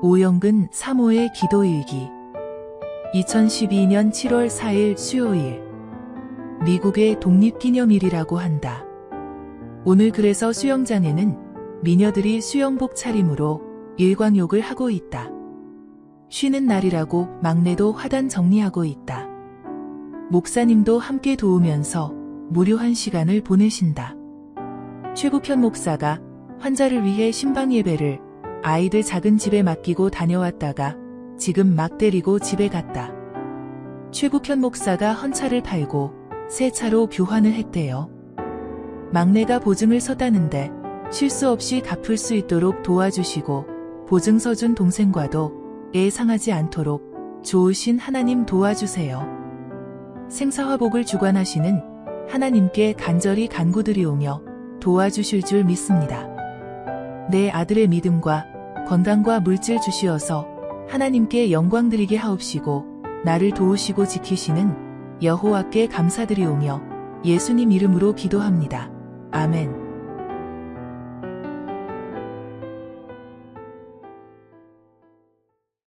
오영근 사모의 기도일기 2012년 7월 4일 수요일 미국의 독립기념일이라고 한다. 오늘 그래서 수영장에는 미녀들이 수영복 차림으로 일광욕을 하고 있다. 쉬는 날이라고 막내도 화단 정리하고 있다. 목사님도 함께 도우면서 무료한 시간을 보내신다. 최국현 목사가 환자를 위해 신방 예배를 아이들 작은 집에 맡기고 다녀왔다가 지금 막 데리고 집에 갔다. 최국현 목사가 헌차를 팔고 새 차로 교환을 했대요. 막내가 보증을 서다는데 실수 없이 갚을 수 있도록 도와주시고 보증서 준 동생과도 애 상하지 않도록 좋으신 하나님 도와주세요. 생사화복을 주관하시는 하나님께 간절히 간구드리오며 도와주실 줄 믿습니다. 내 아들의 믿음과 건강과 물질 주시어서 하나님께 영광 드리게 하옵시고 나를 도우시고 지키시는 여호와께 감사드리오며 예수님 이름으로 기도합니다. 아멘.